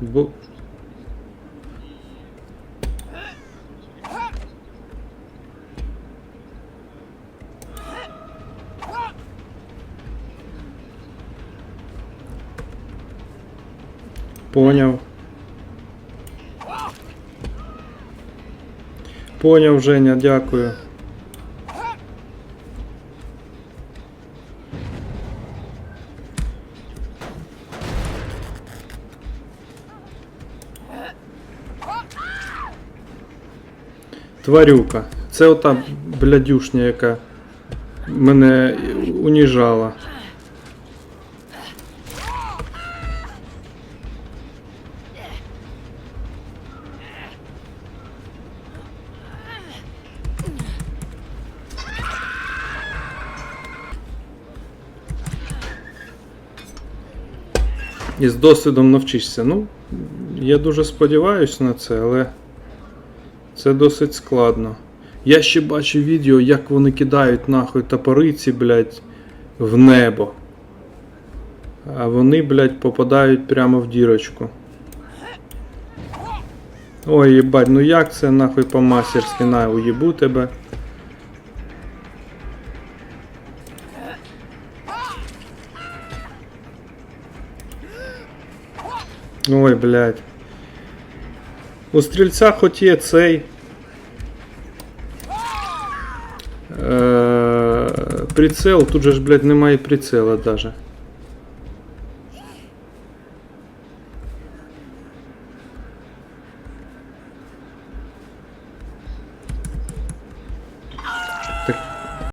Бо... Поняв. Поняв, Женя, дякую. Тварюка. Це ота блядюшня, яка мене уніжала. І з досвідом навчишся. Ну, я дуже сподіваюся на це, але це досить складно. Я ще бачу відео, як вони кидають нахуй топориці, блядь, в небо. А вони, блядь, попадають прямо в дірочку. Ой, їбать, ну як це нахуй по-мастерськи на уїбу тебе. Ой, блядь. У стрільця хоч є цей. Е, прицел, тут же ж, блядь, немає прицела даже.